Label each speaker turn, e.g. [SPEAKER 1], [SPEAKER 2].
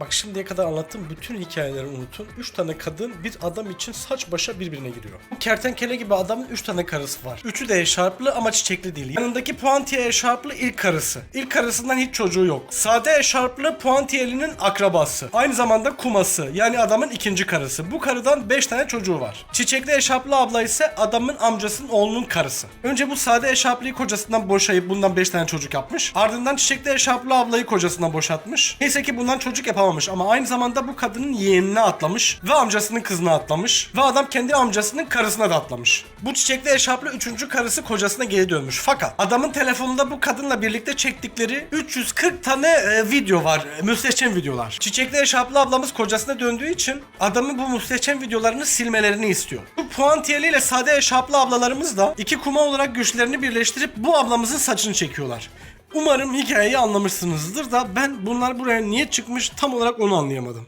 [SPEAKER 1] Bak şimdiye kadar anlattığım bütün hikayeleri unutun. 3 tane kadın bir adam için saç başa birbirine giriyor. Bu kertenkele gibi adamın 3 tane karısı var. Üçü de eşarplı ama çiçekli değil. Yanındaki puantiye eşarplı ilk karısı. İlk karısından hiç çocuğu yok. Sade eşarplı puantiyelinin akrabası. Aynı zamanda kuması. Yani adamın ikinci karısı. Bu karıdan 5 tane çocuğu var. Çiçekli eşarplı abla ise adamın amcasının oğlunun karısı. Önce bu sade eşarplıyı kocasından boşayıp bundan 5 tane çocuk yapmış. Ardından çiçekli eşarplı ablayı kocasından boşatmış. Neyse ki bundan çocuk yapamamış ama aynı zamanda bu kadının yeğenine atlamış ve amcasının kızına atlamış ve adam kendi amcasının karısına da atlamış. Bu çiçekli eşarplı üçüncü karısı kocasına geri dönmüş. Fakat adamın telefonunda bu kadınla birlikte çektikleri 340 tane e, video var. E, müstehcen videolar. Çiçekli eşarplı ablamız kocasına döndüğü için adamın bu müstehcen videolarını silmelerini istiyor. Bu puantiyeli ile sade eşarplı ablalarımız da iki kuma olarak güçlerini birleştirip bu ablamızın saçını çekiyorlar. Umarım hikayeyi anlamışsınızdır da ben bunlar buraya niye çıkmış tam olarak onu anlayamadım.